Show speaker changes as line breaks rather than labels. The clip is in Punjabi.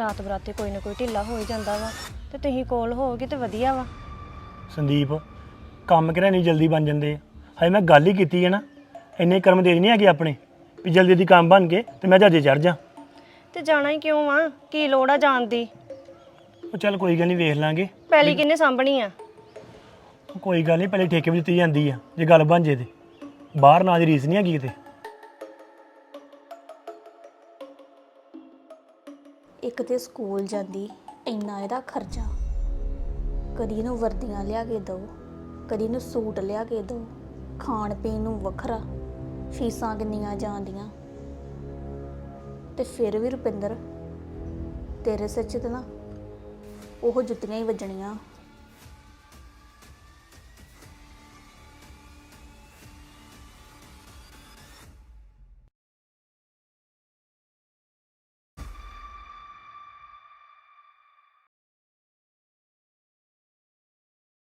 ਰਾਤ ਬਰਾਤੇ ਕੋਈ ਨਾ ਕੋਈ ਢਿੱਲਾ ਹੋ ਹੀ ਜਾਂਦਾ ਵਾ ਤੇ ਤੁਸੀਂ ਕੋਲ ਹੋਵੋਗੇ ਤੇ ਵਧੀਆ ਵਾ।
ਸੰਦੀਪ ਕੰਮ ਕਿਹੜਾ ਨਹੀਂ ਜਲਦੀ ਬਣ ਜਾਂਦੇ ਹਾਏ ਮੈਂ ਗੱਲ ਹੀ ਕੀਤੀ ਹੈ ਨਾ ਇੰਨੇ ਕਰਮ ਤੇਜ ਨਹੀਂ ਹੈਗੇ ਆਪਣੇ ਵੀ ਜਲਦੀ ਦੀ ਕੰਮ ਬਣ ਕੇ ਤੇ ਮੈਂ ਜਹਾਜ਼ੇ ਚੜ ਜਾ।
ਤੇ ਜਾਣਾ ਹੀ ਕਿਉਂ ਆ ਕੀ ਲੋੜ ਆ ਜਾਣ ਦੀ?
ਉਹ ਚੱਲ ਕੋਈ ਗੱਲ ਨਹੀਂ ਵੇਖ ਲਾਂਗੇ।
ਪਹਿਲੀ ਕਿੰਨੇ ਸਾਂਭਣੀ ਆ?
ਕੋਈ ਗੱਲ ਨਹੀਂ ਪਹਿਲੇ ਠੇਕੇ ਵੀ ਦਿੱਤੀ ਜਾਂਦੀ ਆ ਜੇ ਗੱਲ ਬਣ ਜੇ ਤੇ। ਬਾਹਰ ਨਾ ਦੀ ਰੀਸ ਨਹੀਂ ਹੈਗੀ ਕਿਤੇ।
ਇੱਕ ਤੇ ਸਕੂਲ ਜਾਂਦੀ, ਇੰਨਾ ਇਹਦਾ ਖਰਚਾ। ਕਦੀ ਇਹਨੂੰ ਵਰਦੀਆਂ ਲਿਆ ਕੇ ਦਿਓ, ਕਦੀ ਇਹਨੂੰ ਸੂਟ ਲਿਆ ਕੇ ਦਿਓ, ਖਾਣ ਪੀਣ ਨੂੰ ਵੱਖਰਾ, ਫੀਸਾਂ ਕਿੰਨੀਆਂ ਜਾਂਦੀਆਂ। ਤੇ ਫਿਰ ਵੀ ਰੁਪਿੰਦਰ, ਤੇਰੇ ਸਿਰ 'ਚ ਤਾਂ ਨਾ, ਉਹ ਜੁੱਤੀਆਂ ਹੀ ਵੱਜਣੀਆਂ।